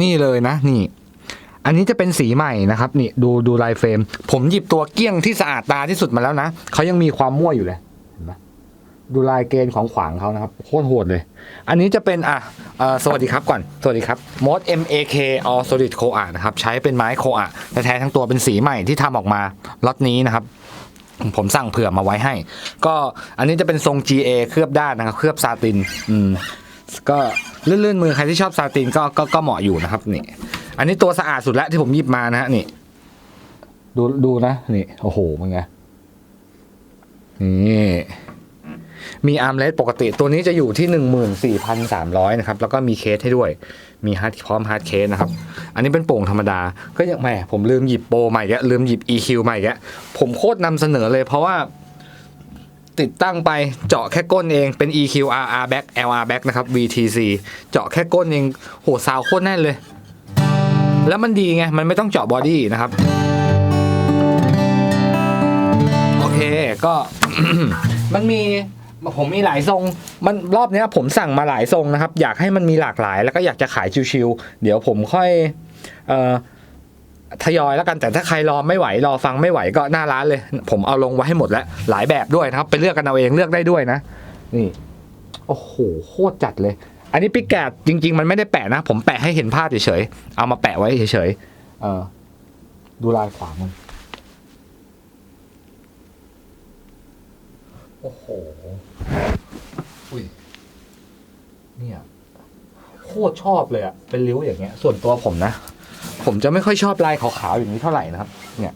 นี่เลยนะนี่ อันนี้จะเป็นสีใหม่นะครับ นี่ดูดูลายเฟรม ผมหยิบตัวเกี้ยงที่สะอาดตาที่สุดมาแล้วนะเขายังมีความมั่วอยู่เลยเห็นไหมดูลายเกณฑ์ของขวางเขานะครับโคตรโหดเลย อันนี้จะเป็นอะอ่อสวัสดีครับก่อน สวัสดีครับ Mod MAK All Solid Coa นะครับ ใช้เป็นไม้โคอะแท้ทั้งตัวเป็นสีใหม่ที่ทำออกมาล็อตนี้นะครับ ผมสั่งเผื่อมาไว้ให้ ก็อันนี้จะเป็นทรง GA เคลือบด้านนะครับ เคลือบซาติน อืม ก็ ลื่นๆมือใครที่ชอบซาตินก็ก็ก็เหมาะอยู่นะครับนี่ อันนี้ตัวสะอาดสุดแล้วที่ผมหยิบมานะฮะนี่ ดูดูนะนี่โอ้โหมันไงนี่มีอาร์มเลสปกติตัวนี้จะอยู่ที่หนึ่งหมื่นสี่พันสามร้อยนะครับ แล้วก็มีเคสให้ด้วย มีฮาร์ดพร้อมฮาร์ดเคสนะครับ อันนี้เป็นโป่งธรรมดา ก็ยังแหมผมลืมหยิบโปรใหม่แกลืมหยิบ EQ ใหม่แกผมโคตรนำเสนอเลยเพราะว่า ติดตั้งไปเจาะแค่ก้นเองเป็น EQ RR back LR back นะครับ VTC เจาะแค่ก้นเองโหซาวโคตรแน่นเลย แล้วมันดีไง มันไม่ต้องเจาะบอดี้นะครับ โอเคก็ มันมีผมมีหลายทรง มันรอบนี้ผมสั่งมาหลายทรงนะครับ อยากให้มันมีหลากหลาย แล้วก็อยากจะขายชิวๆเดี๋ยวผมค่อย เอ่อ ทยอยแล้วกันแต่ถ้าใครรอไม่ไหวรอฟังไม่ไหวก็หน้าร้านเลย ผมเอาลงไว้ให้หมดแล้ว หลายแบบด้วยนะครับ ไปเลือกกันเอาเองเลือกได้ด้วยนะ นี่โอ้โหโคตรจัดเลย อันนี้ปิกแกดจริง ๆ มันไม่ได้แปะนะ ผมแปะให้เห็นภาพเฉยๆเอามาแปะไว้เฉยๆเออ ดูลายขวามันโอ้โหอุ้ยเนี่ยโคตรชอบเลยอะเป็นริ้วอย่างเงี้ย ส่วนตัวผมนะ ผมจะไม่ค่อยชอบลายขาวๆอย่างนี้เท่าไหร่นะครับ เนี่ย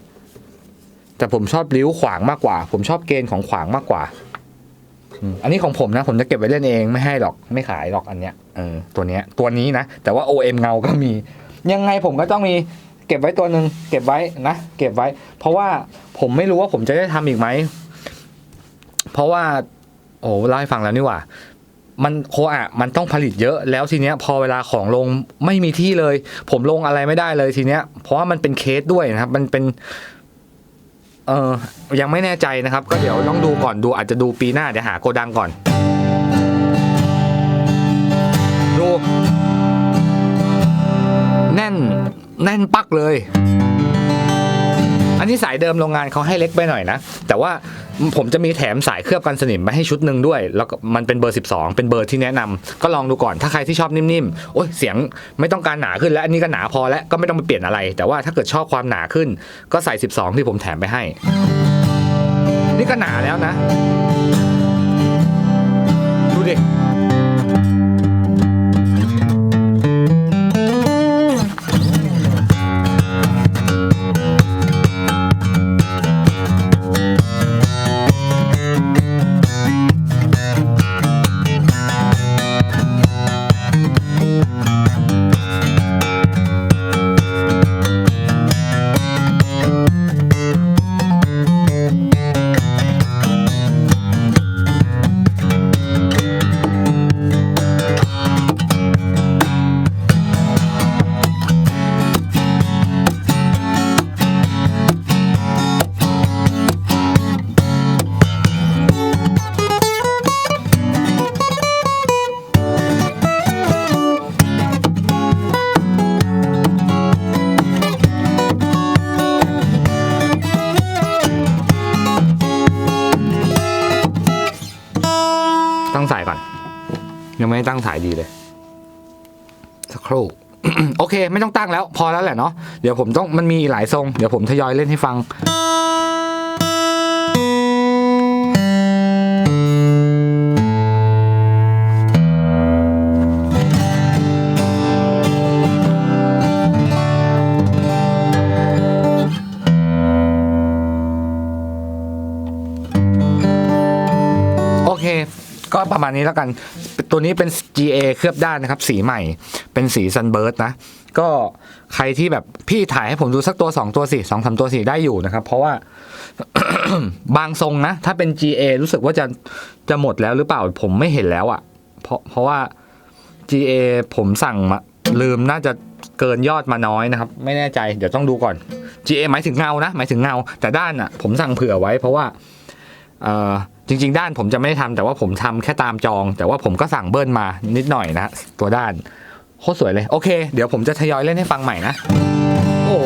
แต่ผมชอบริ้วขวางมากกว่า ผมชอบเกณฑ์ของขวางมากกว่าอันนี้ของผมนะ ผมจะเก็บไว้เล่นเองไม่ให้หรอกไม่ขายหรอกอันเนี้ยเออตัวเนี้ยตัวนี้นะ แต่ว่า OM เงาก็มี ยังไงผมก็ต้องมีเก็บไว้ตัวหนึ่งเก็บไว้นะเก็บไว้ เพราะว่าผมไม่รู้ว่าผมจะได้ทำอีกไหมเพราะว่า โอ้เล่าให้ฟังแล้วนี่หว่า มันโคอะมันต้องผลิตเยอะแล้วทีเนี้ยพอเวลาของลงไม่มีที่เลย ผมลงอะไรไม่ได้เลยทีเนี้ย เพราะว่ามันเป็นเคสด้วยนะครับ มันเป็นเออยังไม่แน่ใจนะครับ ก็เดี๋ยวต้องดูก่อนดูอาจจะดูปีหน้าเดี๋ยวหาโกดังก่อน ดู แน่นแน่นปักเลย อันนี้สายเดิมโรงงานเขาให้เล็กไปหน่อยนะ แต่ว่าผมจะมีแถมสายเคลือบกันสนิมมาให้ชุดหนึ่งด้วย แล้วก็มันเป็นเบอร์ 12 เป็นเบอร์ที่แนะนำก็ลองดูก่อนถ้าใครที่ชอบนิ่มๆโอ้ยเสียงไม่ต้องการหนาขึ้นแล้วอันนี้ก็หนาพอแล้วก็ไม่ต้องไปเปลี่ยนอะไร แต่ว่าถ้าเกิดชอบความหนาขึ้น ก็ใส่ 12 ที่ผมแถมไปให้ นี่ก็หนาแล้วนะ ดูดิ ยังไม่ตั้งสายดีเลย สักครู่ โอเค ไม่ต้องตั้งแล้ว พอแล้วแหละเนาะเดี๋ยวผมต้องมันมีหลายทรง เดี๋ยวผมทยอยเล่นให้ฟัง ก็ประมาณนี้แล้วกัน ตัวนี้เป็น GA เคลือบด้านนะครับ สีใหม่ เป็นสี Sunburst นะ ก็ใครที่แบบพี่ถ่ายให้ผมดูสักตัว 2 ตัวสิสองสามตัวสิได้อยู่นะครับ เพราะว่าบางทรงนะ ถ้าเป็น GA รู้สึกว่าจะจะหมดแล้วหรือเปล่าผมไม่เห็นแล้วอะ่ะ เพราะเพราะว่า GA ผมสั่งมาลืมน่าจะเกินยอดมาน้อยนะครับ ไม่แน่ใจเดี๋ยวต้องดูก่อน GA หมายถึงเงานะ หมายถึงเงา แต่ด้านอะ ผมสั่งเผื่อไว้ เพราะว่าเอ่อ จริง ๆ ด้านผมจะไม่ได้ทำแต่ว่าผมทำแค่ตามจอง แต่ว่าผมก็สั่งเบิ้ลมานิดหน่อยนะฮะตัวด้านโคตรสวยเลย โอเค เดี๋ยวผมจะทยอยเล่นให้ฟังใหม่นะ โอ้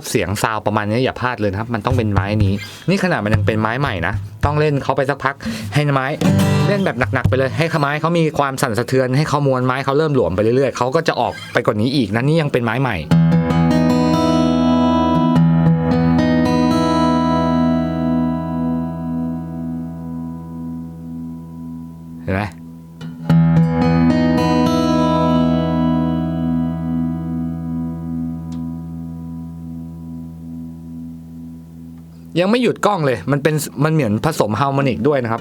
อบเสียงซาวประมาณนี้อย่าพลาดเลยนะครับ มันต้องเป็นไม้นี้ นี่ขนาดมันยังเป็นไม้ใหม่นะ ต้องเล่นเขาไปสักพัก ให้ไม้เล่นแบบหนักๆไปเลย ให้ไม้เขามีความสั่นสะเทือน ให้เขามวลไม้เขาเริ่มหลวมไปเรื่อยๆเขาก็จะออกไปกว่านี้อีกนะนี่ยังเป็นไม้ใหม่เห็นไหม ยังไม่หยุดกล้องเลย มันเป็นมันเหมือนผสมฮาร์โมนิกด้วยนะครับ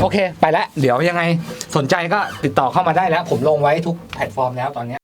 โอเค ไปแล้ว เดี๋ยวยังไงสนใจก็ติดต่อเข้ามาได้แล้ว ผมลงไว้ทุกแพลตฟอร์มแล้วตอนนี้